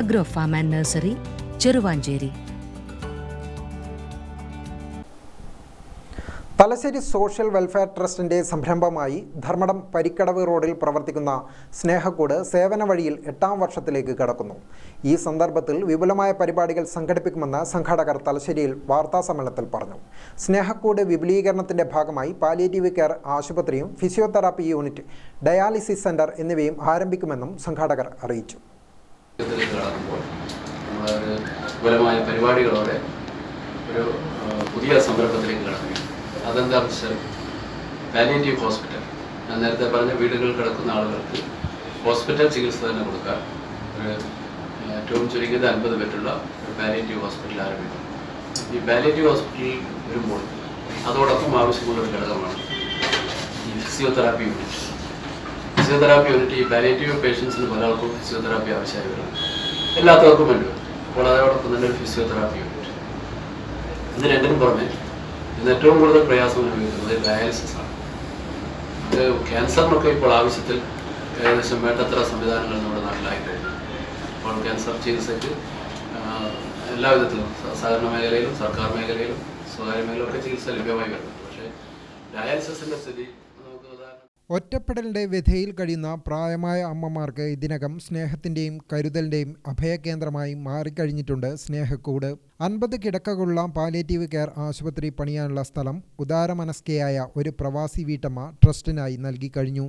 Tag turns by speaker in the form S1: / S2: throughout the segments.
S1: Agro farm and nursery Cheruvanchery.
S2: Thalassery social welfare ട്രസ്റ്റിന്റെ സംരംഭമായി ധർമ്മടം പരിക്കടവ് റോഡിൽ പ്രവർത്തിക്കുന്ന സ്നേഹക്കൂട് സേവന വഴിയിൽ എട്ടാം വർഷത്തിലേക്ക് കടക്കുന്നു. ഈ സന്ദർഭത്തിൽ വിപുലമായ പരിപാടികൾ സംഘടിപ്പിക്കുമെന്ന് സംഘാടകർ തലശ്ശേരിയിൽ വാർത്താസമ്മേളനത്തിൽ പറഞ്ഞു. സ്നേഹക്കൂട് വിപുലീകരണത്തിന്റെ ഭാഗമായി പാലിയേറ്റീവ് കെയർ ആശുപത്രിയും ഫിസിയോതെറാപ്പി യൂണിറ്റ് ഡയാലിസിസ് സെന്റർ എന്നിവയും ആരംഭിക്കുമെന്നും സംഘാടകർ അറിയിച്ചു.
S3: യുദ്ധത്തിലേക്ക് കടക്കുമ്പോൾ നമ്മളൊരു വിപുലമായ പരിപാടികളോടെ ഒരു പുതിയ സംരംഭത്തിലേക്ക് കടക്കുക അതെന്താണെന്ന് വെച്ചാൽ പാലിയേറ്റീവ് ഹോസ്പിറ്റൽ ഞാൻ നേരത്തെ പറഞ്ഞ വീടുകളിൽ കിടക്കുന്ന ആളുകൾക്ക് ഹോസ്പിറ്റൽ ചികിത്സ തന്നെ കൊടുക്കാൻ ഒരു ഏറ്റവും ചുരുങ്ങിയത് അൻപത് ബെറ്റുള്ള ഒരു പാലിയേറ്റീവ് ഹോസ്പിറ്റൽ ആരംഭിക്കും ഈ പാലിയേറ്റീവ് ഹോസ്പിറ്റലിൽ വരുമ്പോൾ അതോടൊപ്പം ആവശ്യമുള്ള ഒരു ഘടകമാണ് ഈ ഫിസിയോതെറാപ്പി യൂണിറ്റ് ഫിസിയോതെറാപ്പി യൂണിറ്റ് ഈ പാലേറ്റീവ് പേഷ്യൻസിന് പലർക്കും ഫിസിയോതെറാപ്പി ആവശ്യമായി വരും. എല്ലാത്തവർക്കും വേണ്ടി വരും. അപ്പോൾ അതോടൊപ്പം തന്നെ ഒരു ഫിസിയോതെറാപ്പി യൂണിറ്റ്. ഇത് രണ്ടിനും പുറമെ ഇന്ന് ഏറ്റവും കൂടുതൽ പ്രയാസം അനുഭവിക്കുന്നത് ഡയാലിസിസ് ആണ്. അത് ക്യാൻസറിനൊക്കെ ഇപ്പോൾ ആവശ്യത്തിൽ ഏകദേശം വേണ്ടത്ര സംവിധാനങ്ങൾ നമ്മുടെ നാട്ടിലായി കഴിഞ്ഞു അപ്പോൾ ക്യാൻസർ ചികിത്സയ്ക്ക് എല്ലാ വിധത്തിലും സഹകരണ മേഖലയിലും സർക്കാർ മേഖലയിലും സ്വകാര്യ മേഖലയിലും ഒക്കെ ചികിത്സ ലഭ്യമായി വരുന്നുണ്ട്. പക്ഷേ ഡയാലിസിസിന്റെ സ്ഥിതി
S2: ഒറ്റപ്പെടലിന്റെ വ്യഥയിൽ കഴിയുന്ന പ്രായമായ അമ്മമാർക്ക് ഇതിനകം സ്നേഹത്തിന്റെയും കരുതലിന്റെയും അഭയകേന്ദ്രമായി മാറിക്കഴിഞ്ഞിട്ടുണ്ട് സ്നേഹക്കൂട്. അൻപത് കിടക്കകളുള്ള പാലിയേറ്റീവ് കെയർ ആശുപത്രി പണിയാനുള്ള സ്ഥലം ഉദാരമനസ്കയായ ഒരു പ്രവാസി വീട്ടമ്മ ട്രസ്റ്റിനായി നൽകിക്കഴിഞ്ഞു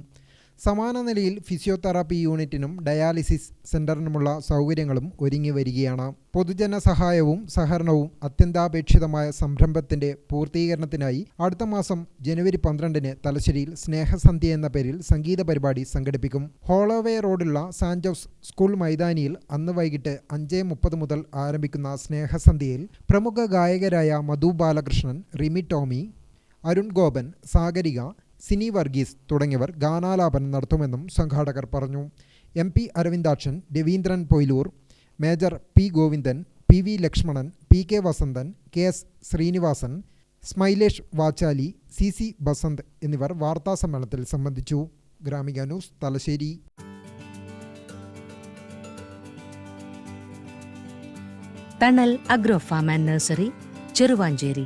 S2: സമാന നിലയിൽ ഫിസിയോതെറാപ്പി യൂണിറ്റിനും ഡയാലിസിസ് സെന്ററിനുമുള്ള സൗകര്യങ്ങളും ഒരുങ്ങി വരികയാണ്. പൊതുജന സഹായവും സഹകരണവും അത്യന്താപേക്ഷിതമായ സംരംഭത്തിന്റെ പൂർത്തീകരണത്തിനായി അടുത്ത മാസം ജനുവരി പന്ത്രണ്ടിന് തലശ്ശേരിയിൽ സ്നേഹസന്ധ്യ എന്ന പേരിൽ സംഗീത പരിപാടി സംഘടിപ്പിക്കും. ഹോളോവേ റോഡുള്ള സാൻജോസ് ജോസ് സ്കൂൾ മൈതാനിയിൽ അന്ന് വൈകിട്ട് അഞ്ച് മുപ്പത് മുതൽ ആരംഭിക്കുന്ന സ്നേഹസന്ധ്യയിൽ പ്രമുഖ ഗായകരായ മധു ബാലകൃഷ്ണൻ റിമി ടോമി അരുൺ ഗോപൻ സാഗരിക സിനി വർഗീസ് തുടങ്ങിയവർ ഗാനാലാപനം നടത്തുമെന്നും സംഘാടകർ പറഞ്ഞു. M P Aravindakshan Raveendran Poyilur major P Govindan P V Lakshmanan P K Vasanthan K S Srinivasan Smilesh Vachali C C Basanth എന്നിവർ വാർത്താസമ്മേളനത്തിൽ സംബന്ധിച്ചു. Gramika news Thalassery.
S1: Thanal agro farm and nursery Cheruvanchery.